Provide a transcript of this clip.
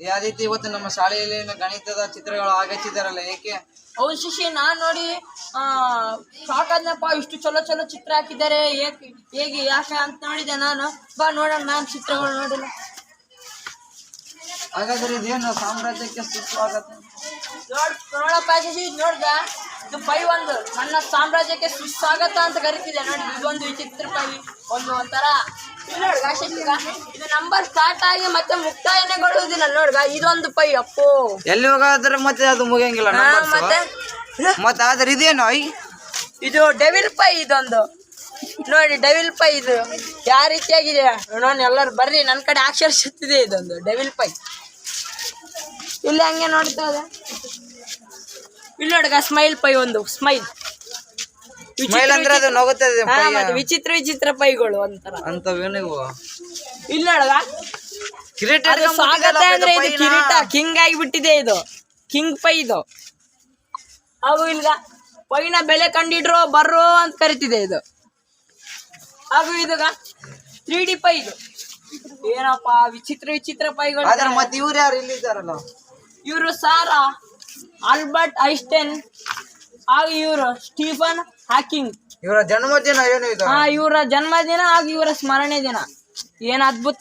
ಯಾವ ರೀತಿ ಇವತ್ತು ನಮ್ಮ ಶಾಲೆಯಲ್ಲಿ ಗಣಿತದ ಚಿತ್ರಗಳು ಆಗಚ್ಚಿದಾರಲ್ಲ ಏಕೆ? ಹೌದು ಶಿಶಿ ನಾನ್ ನೋಡಿ ಆ ಸಾಕಾದ್ನಪ್ಪ ಇಷ್ಟು ಚಲೋ ಚಲೋ ಚಿತ್ರ ಹಾಕಿದ್ದಾರೆ ಏಕೆ ಹೇಗೆ ಯಾಕೆ ಅಂತ ನೋಡಿದೆ ನಾನು. ಬಾ ನೋಡೋಣ ನಾನು ಚಿತ್ರಗಳು ನೋಡಿಲ್ಲ ಹಾಗಾದ್ರೆ ಇದೇನು ಸಾಮ್ರಾಜ್ಯಕ್ಕೆ ಸುಸ್ವಾಗತ? ನೋಡ್ ನೋಡಪ್ಪ ಶಶಿ ನೋಡ್ದ ಇದು ಪೈ ಒಂದು. ನನ್ನ ಸಾಮ್ರಾಜ್ಯಕ್ಕೆ ಸುಸ್ವಾಗತ ಅಂತ ಕರಿತಿದೆ ನೋಡಿ ಇದೊಂದು ವಿಚಿತ್ರ ಪೈ. ಒಂದು ಒಂಥರ. ನೋಡ್ಗ ಶಶಿಗ ಇದು ನಂಬರ್ ಸ್ಟಾರ್ಟ್ ಆಗಿ ಮತ್ತೆ ಮುಕ್ತಾಯನೆಗೊಳ್ಳುವುದಿಲ್ಲ ನೋಡ್ಗ ಇದೊಂದು ಪೈ ಅಪ್ಪೋ. ಎಲ್ಲಿ ಹೋಗಾದ್ರೆ ಮತ್ತೆ ಅದು ಮುಗಿಯಂಗಿಲ್ಲ ಹಾ, numbers. ಮತ್ತೆ? ಮತ್ತೆ ಆದ್ರೆ ಇದೇನು ಐ? ಇದು ಡೆವಿಲ್ ಪೈ ಇದೊಂದು. ನೋಡಿ ಡೆವಿಲ್ ಪೈ ಇದು. ಯಾವ ರೀತಿಯಾಗಿದೆ? ನೋಡಿ ಎಲ್ಲರೂ ಬರ್ರಿ ನನ್ನ ಕಡೆ ಅಕ್ಷರಿಸುತ್ತಿದೆ ಇದೊಂದು ಡೆವಿಲ್ ಪೈ. ಇಲ್ಲಿ ಹಂಗೆ ನೋಡ್ತಾ ಇದೆ ನೋಡಗ ಸ್ಮೈಲ್ ಪೈ ಒಂದು ಸ್ಮೈಲ್ ಸ್ಮೈಲ್ ಅಂದ್ರೆ ಅದು ನಗುತ್ತದೆ. ವಿಚಿತ್ರ ವಿಚಿತ್ರ ಪೈಗಳು ಅಂತ ಅಂತವೇನಿವು ಇಲ್ಲ ಇಲ್ಲಿ ಕಿರೀಟ ಅದು ಸ್ವಾಗತ ಅಂದ್ರೆ ಇದು ಕಿರೀಟ ಕಿಂಗ್ ಆಗಿಬಿಟ್ಟಿದೆ ಇದು. ಕಿಂಗ್ ಪೈ ಇದು. ಹಾಗೂ ಇಲ್ಗ ಪೈನ ಬೆಲೆ ಕಂಡಿಡ್ರು ಬರ್ರೋ ಅಂತ ಕರಿತಿದೆ ಇದು. ಹಾಗೂ ಇದು ತ್ರೀ ಡಿ ಪೈ ಇದು. ಏನಪ್ಪ ವಿಚಿತ್ರ ವಿಚಿತ್ರ ಪೈಗಳು. ಆದ್ರೆ ಮತ್ತೆ ಇವ್ರು ಯಾರು ಇಲ್ಲಿದ್ದಾರಲ್ಲ? ಇವರು ಸಾರಾ ಆಲ್ಬರ್ಟ್ ಐಸ್ಟೆನ್ ಹಾಗೂ ಇವರು ಸ್ಟೀಫನ್ ಹಾಕಿಂಗ್. ಇವರ ಜನ್ಮದಿನ ಏನು ಇದು? ಆ ಇವರ ಜನ್ಮದಿನ ಹಾಗೂ ಇವರ ಸ್ಮರಣೆ ದಿನ. ಏನ್ ಅದ್ಭುತ.